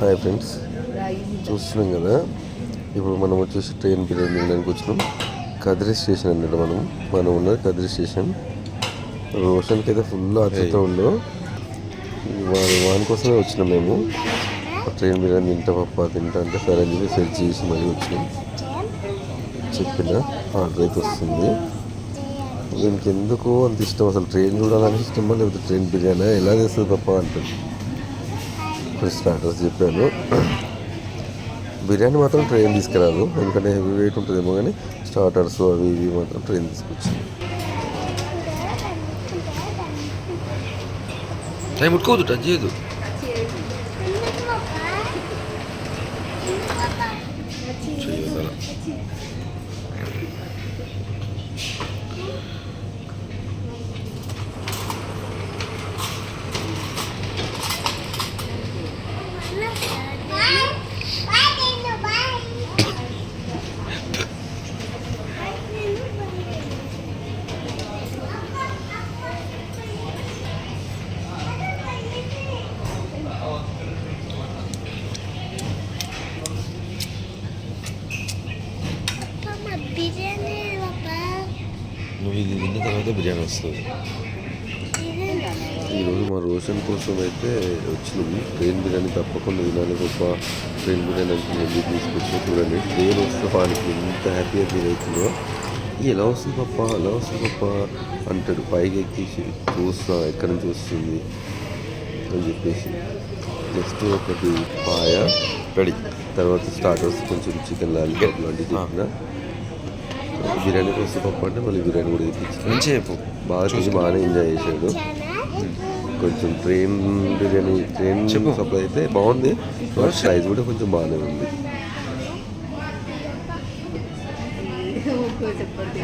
Hi friends చూస్తున్నాం కదా. ఇప్పుడు మనం వచ్చేసి ట్రైన్ బిర్యానీ తినడానికి వచ్చినాం. కదిరి స్టేషన్ అన్నట్టు మనం. మనం ఉన్నది కదిరి స్టేషన్ రోషన్కి అయితే ఫుల్ ఆతృత ఉండు. వాని వాని కోసమే వచ్చినాం మేము. ట్రైన్ బిర్యానీ తింటా పప్ప తింటా అంటే సరే అని చెప్పి సెర్చ్ చేసి మళ్ళీ వచ్చినాం. చెప్పిన ఆర్డర్ అయితే వస్తుంది. దీనికి ఎందుకు అంత ఇష్టం. అసలు ట్రైన్ చూడాలని ఇష్టమా లేకపోతే ట్రైన్ బిర్యానీ ఎలా చేస్తుంది పప్ప అంటుంది. ఇప్పుడు స్టార్టర్స్ చెప్పాను. బిర్యానీ మాత్రం ట్రైన్ తీసుకురాదు. ఎందుకంటే హెవీ వెయిట్ ఉంటుందేమో కానీ స్టార్టర్స్ అవి ఇవి మాత్రం ట్రైన్ తీసుకొచ్చింది టైం ముట్టుకోవద్దు టచ్ చేయదు బిర్యానీ పాపా నువ్వు ఇది తిన్న తర్వాత బిర్యానీ వస్తుంది. ఈరోజు మా రోషన్ కోసం అయితే వచ్చింది ట్రైన్ బిర్యానీ తప్పకుండా తినాలి. గొప్ప ట్రైన్ బిర్యానీ అంటే చెప్పి తీసుకొచ్చిన చూడండి. ట్రైన్ వస్తే వానికి ఎంత హ్యాపీగా ఫీల్ అవుతుందో. "ఈ ఎలా వస్తుంది పప్ప? ఎలా వస్తుంది పప్ప? అంటాడు. పైకి ఎక్కేసి చూస్తా ఎక్కడి నుంచి వస్తుంది అని చెప్పేసి. నెక్స్ట్ ఒకటి పాయ రెడీ. తర్వాత స్టార్టర్స్ కొంచెం చికెన్ లాలీపాప్ లాంటివి చెప్పిన. బిర్యానీ కోసం అంటే మళ్ళీ బిర్యానీ కూడా తెప్పించాను మంచి చెప్పు బాగా చూసి బాగానే ఎంజాయ్ చేశాడు. కొంచెం ట్రైన్ బిర్యానీ ట్రైన్ సప్లై అయితే బాగుంది సైజ్ కూడా కొంచెం బాగానే ఉంది. చెప్పండి